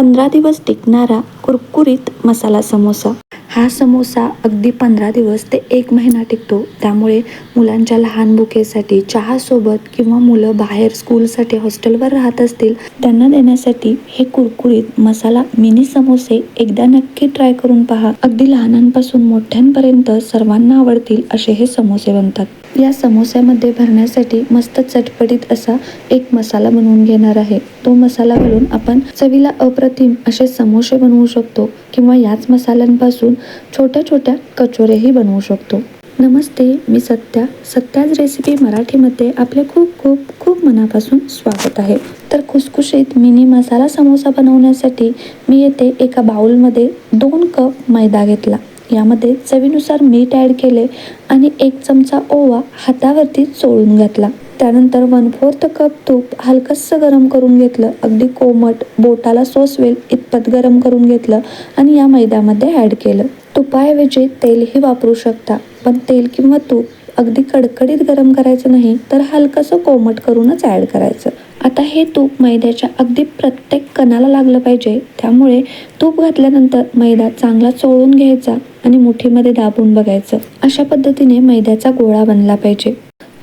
पंधरा दिवस टिकणारा कुरकुरीत मसाला समोसा. हा समोसा अगदी पंधरा दिवस ते एक महिना टिकतो. त्यामुळे मुलांच्या लहान बुकेसाठी चहासोबत किंवा मुलं बाहेर स्कूलसाठी हॉस्टेलवर राहत असतील त्यांना देण्यासाठी हे कुरकुरीत मसाला मिनी समोसे एकदा नक्की ट्राय करून पहा. अगदी लहानांपासून मोठ्यांपर्यंत सर्वांना आवडतील असे हे समोसे बनतात. या समोस्यामध्ये भरण्यासाठी मस्त चटपटीत असा एक मसाला बनवून घेणार आहे. तो मसाला घालून आपण चवीला अप्रतिम असे समोसे बनवू शकतो किंवा याच मसाल्यांपासून छोट्या छोट्या कचोऱ्याही बनवू शकतो. नमस्ते मी सत्या. सत्याज रेसिपी मराठीमध्ये आपले खूप खूप खूप मनापासून स्वागत आहे. तर खुसखुशीत मिनी मसाला समोसा बनवण्यासाठी मी येथे एका बाउलमध्ये दोन कप मैदा घेतला. यामध्ये चवीनुसार मीठ ॲड केले आणि एक चमचा ओवा हातावरती चोळून घातला. त्यानंतर वन फोर्थ कप तूप हलकंसं गरम करून घेतलं. अगदी कोमट बोटाला सोसवेल इतपत गरम करून घेतलं आणि या मैद्यामध्ये ॲड केलं. तुपाऐवजी तेलही वापरू शकता पण तेल किंवा तूप अगदी कडकडीत गरम करायचं नाही तर हलकंसं कोमट करूनच ॲड करायचं. आता हे तूप मैद्याच्या अगदी प्रत्येक कणाला लागलं पाहिजे त्यामुळे तूप घातल्यानंतर मैदा चांगला चोळून घ्यायचा आणि मुठीमध्ये दाबून बघायचं. अशा पद्धतीने मैद्याचा गोळा बनला पाहिजे.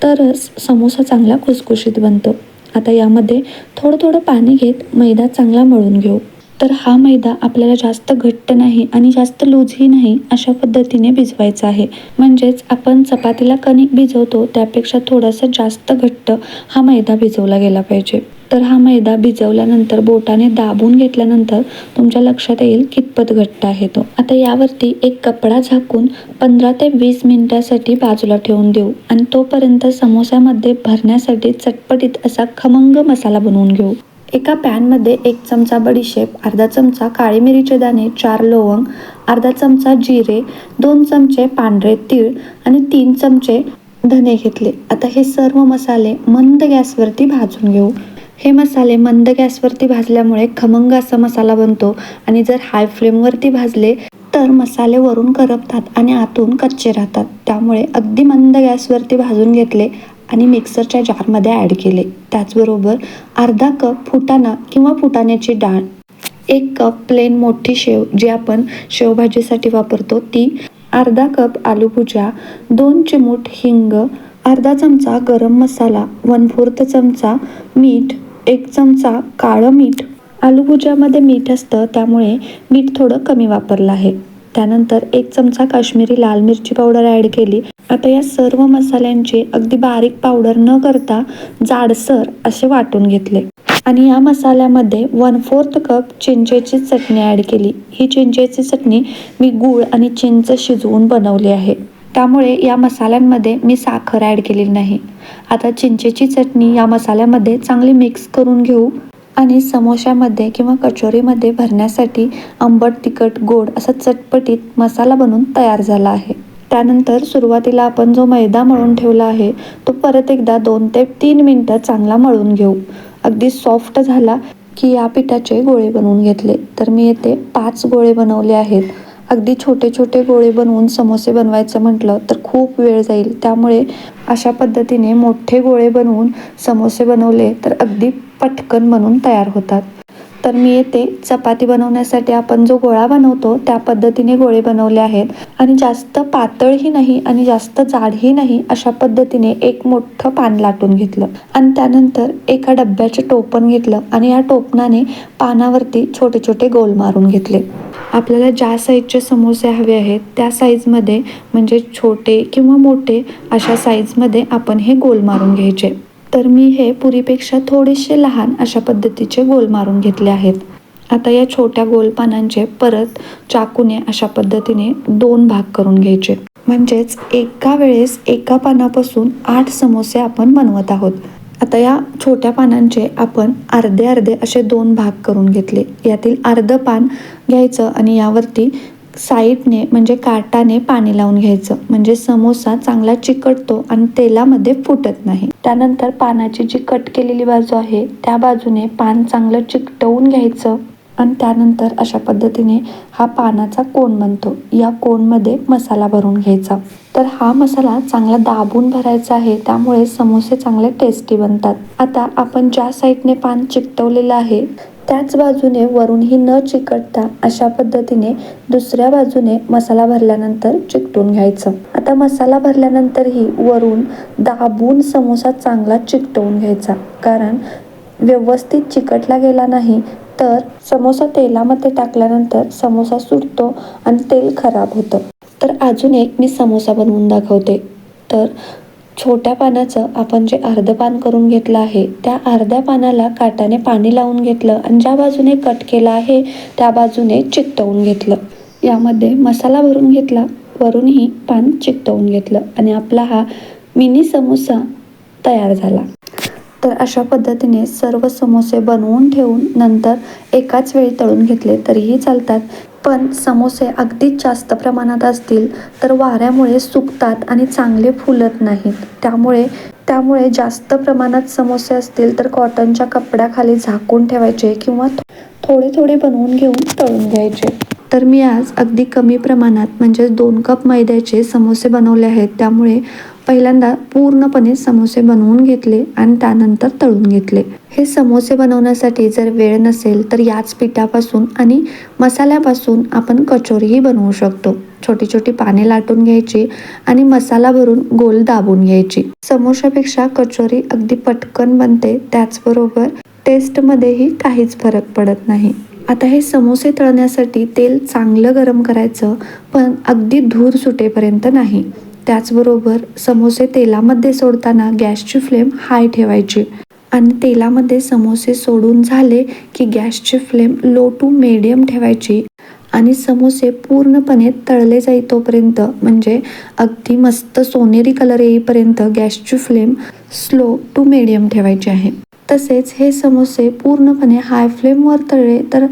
तरच समोसा चांगला खुसखुशीत बनतो. आता यामध्ये थोडं थोडं पाणी घेत मैदा चांगला मळून घेऊ. तर हा मैदा आपल्याला जास्त घट्ट नाही आणि जास्त लूजही नाही अशा पद्धतीने भिजवायचा आहे. म्हणजेच आपण चपातीला कणिक भिजवतो त्यापेक्षा थोडासा जास्त घट्ट हा मैदा भिजवला गेला पाहिजे. तर हा मैदा भिजवल्यानंतर बोटाने दाबून घेतल्यानंतर तुमच्या लक्षात येईल कितपत घट्ट आहे तो. आता यावरती एक कपडा झाकून पंधरा ते वीस मिनिटासाठी बाजूला ठेवून देऊ आणि तोपर्यंत समोस्यामध्ये भरण्यासाठी चटपटीत असा खमंग मसाला बनवून घेऊ. एका पॅनमध्ये एक चमचा बडीशेप अर्धा चमचा काळी मिरीचे दाणे चार लवंग अर्धा चमचा जिरे दोन चमचे पांढरे तीळ आणि तीन चमचे धने घेतले. आता हे सर्व मसाले मंद गॅसवरती भाजून घेऊ. हे मसाले मंद गॅसवरती भाजल्यामुळे खमंग असा मसाला बनतो आणि जर हाय फ्लेमवरती भाजले तर मसाले वरून करपतात आणि आतून कच्चे राहतात. त्यामुळे अगदी मंद गॅसवरती भाजून घेतले आणि मिक्सरच्या जारमध्ये ॲड केले. त्याचबरोबर अर्धा कप फुटाणा किंवा फुटाण्याची डाळ एक कप प्लेन मोठी शेव जी आपण शेवभाजीसाठी वापरतो ती अर्धा कप आलू भुजा दोन चिमूट हिंग अर्धा चमचा गरम मसाला वन फोर्थ चमचा मीठ एक चमचा काळं मीठ. आलूभुज्यामध्ये मीठ असतं त्यामुळे मीठ थोडं कमी वापरलं आहे. त्यानंतर एक चमचा काश्मीरी लाल मिरची पावडर ॲड केली. आता या सर्व मसाल्यांची अगदी बारीक पावडर न करता जाडसर असे वाटून घेतले. आणि या मसाल्यामध्ये वन फोर्थ कप चिंचेची चटणी ॲड केली. ही चिंचेची चटणी मी गूळ आणि चिंच शिजवून बनवली आहे. त्यामुळे या मसाल्यांमध्ये मी साखर ॲड केलेली नाही. आता चिंचेची चटणी या मसाल्यामध्ये चांगली मिक्स करून घेऊ. आणि समोशामध्ये किंवा कचोरीमध्ये भरण्यासाठी आंबट तिखट गोड असा चटपटीत मसाला बनून तयार झाला आहे. त्यानंतर सुरुवातीला आपण जो मैदा मळून ठेवला आहे तो परत एकदा दोन ते तीन मिनटं चांगला मळून घेऊ. अगदी सॉफ्ट झाला की या पिठाचे गोळे बनवून घेतले. तर मी येथे पाच गोळे बनवले आहेत. अगदी छोटे छोटे गोळे बनवून समोसे बनवायचं म्हटलं तर खूप वेळ जाईल. त्यामुळे अशा पद्धतीने मोठे गोळे बनवून समोसे बनवले तर अगदी पटकन बनून तयार होतात. तर मी येथे चपाती बनवण्यासाठी आपण जो गोळा बनवतो त्या पद्धतीने गोळे बनवले आहेत. आणि जास्त पातळही नाही आणि जास्त जाडही नाही अशा पद्धतीने एक मोठं पान लाटून घेतलं. आणि त्यानंतर एका डब्याचे टोपण घेतलं आणि या टोपणाने पानावरती छोटे छोटे गोल मारून घेतले. आपल्याला ज्या साईजचे समोसे हवे आहेत त्या साईजमध्ये म्हणजे छोटे किंवा मोठे अशा साईजमध्ये आपण हे गोल मारून घ्यायचे. तर मी हे पुरीपेक्षा थोडेसे लहान अशा पद्धतीचे गोल मारून घेतले आहेत. आता या छोट्या गोल पानांचे परत चाकूने अशा पद्धतीने दोन भाग करून घ्यायचे. म्हणजेच एका वेळेस एका पानापासून आठ समोसे आपण बनवत आहोत. आता या छोट्या पानांचे आपण अर्धे अर्धे असे दोन भाग करून घेतले. यातील अर्ध पान घ्यायचं आणि यावरती साईडने म्हणजे काटाने पाणी लावून घ्यायचं. म्हणजे समोसा चांगला चिकटतो आणि तेलामध्ये फुटत नाही. त्यानंतर पानाची जी कट केलेली बाजू आहे त्या बाजूने पान चांगलं चिकटवून घ्यायचं. आणि त्यानंतर अशा पद्धतीने हा पानाचा कोण बनतो? या कोनमध्ये मसाला भरून घ्यायचा. तर हा मसाला चांगला दाबून भरायचा आहे त्यामुळे समोसे चांगले टेस्टी बनतात. आता आपण ज्या साईडने पान चिकटवलेलं आहे त्याच बाजूने वरूनही न चिकटता अशा पद्धतीने दुसऱ्या बाजूने मसाला भरल्यानंतर चिकटून घ्यायचं. आता मसाला भरल्यानंतरही वरून दाबून समोसा चांगला चिकटवून घ्यायचा. कारण व्यवस्थित चिकटला गेला नाही तर समोसा तेलामध्ये टाकल्यानंतर समोसा सुटतो आणि तेल खराब होतं. तर अजून एक मी समोसा बनवून दाखवते. तर छोट्या पानाचं आपण जे अर्ध पान करून घेतलं आहे त्या अर्ध्या पानाला काटाने पाणी लावून घेतलं आणि ज्या बाजूने कट केलं आहे त्या बाजूने चिकटवून घेतलं. यामध्ये मसाला भरून घेतला वरूनही पान चिकटवून घेतलं आणि आपला हा मिनी समोसा तयार झाला. तर अशा पद्धतीने सर्व समोसे बनवून ठेवून नंतर एकाच वेळी तळून घेतले तरीही चालतात. पण समोसे अगदीच जास्त प्रमाणात असतील तर वाऱ्यामुळे सुकतात आणि चांगले फुलत नाहीत. त्यामुळे त्यामुळे जास्त प्रमाणात समोसे असतील तर कॉटनच्या कपड्याखाली झाकून ठेवायचे किंवा थोडे थोडे बनवून घेऊन तळून घ्यायचे. तर मी आज अगदी कमी प्रमाणात म्हणजे दोन कप मैद्याचे समोसे बनवले आहेत. त्यामुळे पहिल्यांदा पूर्णपणे समोसे बनवून घेतले आणि त्यानंतर तळून घेतले. हे समोसे बनवण्यासाठी जर वेळ नसेल तर याच पिठापासून आणि मसाल्यापासून आपण कचोरीही बनवू शकतो. छोटी छोटी पाने लाटून घ्यायची आणि मसाला भरून गोल दाबून घ्यायची. समोशापेक्षा कचोरी अगदी पटकन बनते त्याचबरोबर टेस्टमध्येही काहीच फरक पडत नाही. आता हे समोसे तळण्यासाठी तेल चांगलं गरम करायचं पण अगदी धूर सुटेपर्यंत नाही. त्याचबरोबर समोसे तेलामध्ये सोडताना गॅसची फ्लेम हाय ठेवायची आणि तेलामध्ये समोसे सोडून झाले की गॅसची फ्लेम लो टू मिडियम ठेवायची आणि समोसे पूर्णपणे तळले जाई तोपर्यंत म्हणजे अगदी मस्त सोनेरी कलर येईपर्यंत गॅसची फ्लेम स्लो टू मिडियम ठेवायची आहे. तसेच हे समोसे पूर्णपणे हाय फ्लेमवर तळले तर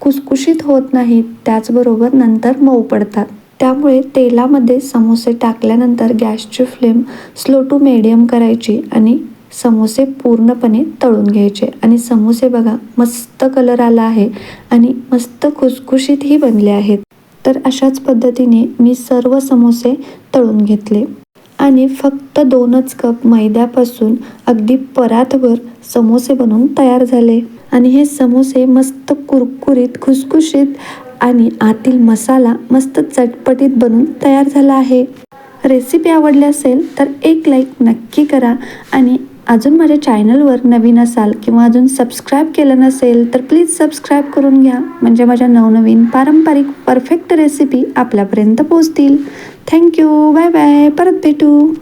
कुसकुशीत होत नाहीत त्याचबरोबर नंतर मऊ पडतात. त्यामुळे तेलामध्ये समोसे टाकल्यानंतर गॅसची फ्लेम स्लो टू मिडियम करायची आणि समोसे पूर्णपणे तळून घ्यायचे. आणि समोसे बघा मस्त कलर आला आहे आणि मस्त खुसखुशीतही बनले आहेत. तर अशाच पद्धतीने मी सर्व समोसे तळून घेतले. आणि फक्त दोनच कप मैद्यापासून अगदी परातभर समोसे बनवून तयार झाले. आणि हे समोसे मस्त कुरकुरीत खुसखुशीत आणि आतील मसाला मस्त चटपटीत बनून तयार झाला आहे. रेसिपी आवडली असेल तर एक लाईक नक्की करा आणि अजून माझ्या चॅनलवर नवीन असाल किंवा अजून सबस्क्राईब केलं नसेल तर प्लीज सबस्क्राईब करून घ्या. म्हणजे माझ्या नवनवीन पारंपरिक परफेक्ट रेसिपी आपल्यापर्यंत पोहोचतील. थँक्यू बाय बाय परत भेटू.